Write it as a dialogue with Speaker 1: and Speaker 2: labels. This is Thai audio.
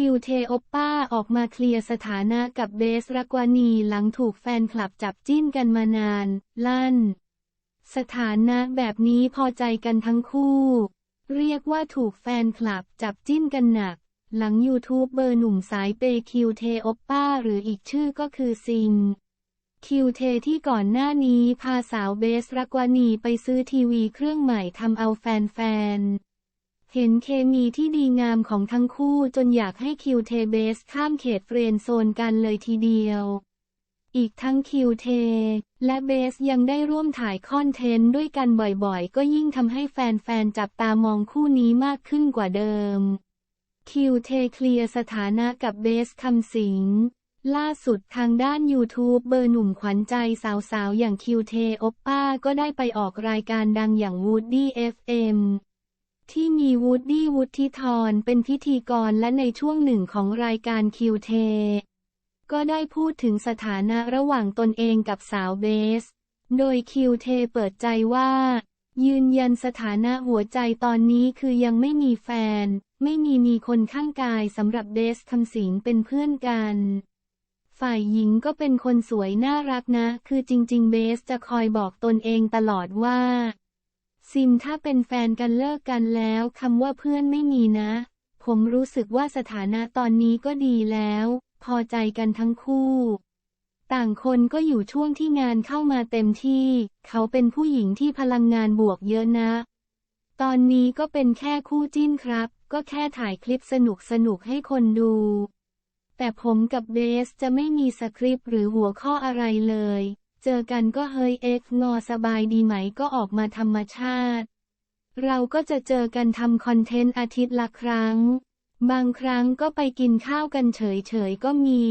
Speaker 1: คิวเทโอปป้าออกมาเคลียร์สถานะกับเบสรักวานีหลังถูกแฟนคลับจับจิ้นกันมานาน ลั่น สถานะแบบนี้พอใจกันทั้งคู่ เรียกว่าถูกแฟนคลับจับจิ้นกันหนัก หลังยูทูบเบอร์หนุ่มสายเปคิวเทโอปป้าหรืออีกชื่อก็คือซิงคิวเทที่ก่อนหน้านี้พาสาวเบสรักวานีไปซื้อทีวีเครื่องใหม่ทำเอาแฟนๆ เห็นเคมีที่ดีงามของทั้งคู่จนอยากให้คิวเทเบสข้ามเขตเฟรนโซนกันเลยทีเดียว อีกทั้งคิวเท และเบสยังได้ร่วมถ่ายคอนเทนต์ด้วยกันบ่อยๆ ก็ยิ่งทำให้แฟนๆ จับตามองคู่นี้มากขึ้นกว่าเดิม คิวเทเคลียร์สถานะกับเบสคำสิงล่าสุดทางด้าน YouTube เบอร์หนุ่มขวัญใจสาวๆ อย่างคิวเทโอปป้าก็ได้ไปออกรายการดังอย่าง Woody FM ที่มีวูดดี้วุฒิธรเป็นพิธีกรและในช่วงหนึ่งของรายการคิวเทก็ได้พูดถึงสถานะระหว่างตนเองกับสาวเบส โดยคิวเทเปิดใจว่า ยืนยันสถานะหัวใจตอนนี้คือยังไม่มีแฟน ไม่มีมีคนข้างกายสำหรับเบสคำสิงเป็นเพื่อนกัน ฝ่ายหญิงก็เป็นคนสวยน่ารักนะ คือจริง ๆ เบสจะคอยบอกตนเองตลอดว่า ซิมถ้าเป็นแฟนกันเลิกกันแล้วคำว่าเพื่อนไม่มีนะ ผมรู้สึกว่าสถานะตอนนี้ก็ดีแล้ว พอใจกันทั้งคู่ ต่างคนก็อยู่ช่วงที่งานเข้ามาเต็มที่ เขาเป็นผู้หญิงที่พลังงานบวกเยอะนะ ตอนนี้ก็เป็นแค่คู่จิ้นครับ ก็แค่ถ่ายคลิปสนุกสนุกให้คนดู แต่ผมกับเบสจะไม่มีสคริปต์หรือหัวข้ออะไรเลย เจอกันก็เฮ้ยเอ็กงอสบายดีไหมก็ออกมาธรรมชาติ เราก็จะเจอกันทำคอนเทนต์อาทิตย์ละครั้ง บางครั้งก็ไปกินข้าวกันเฉยๆก็มี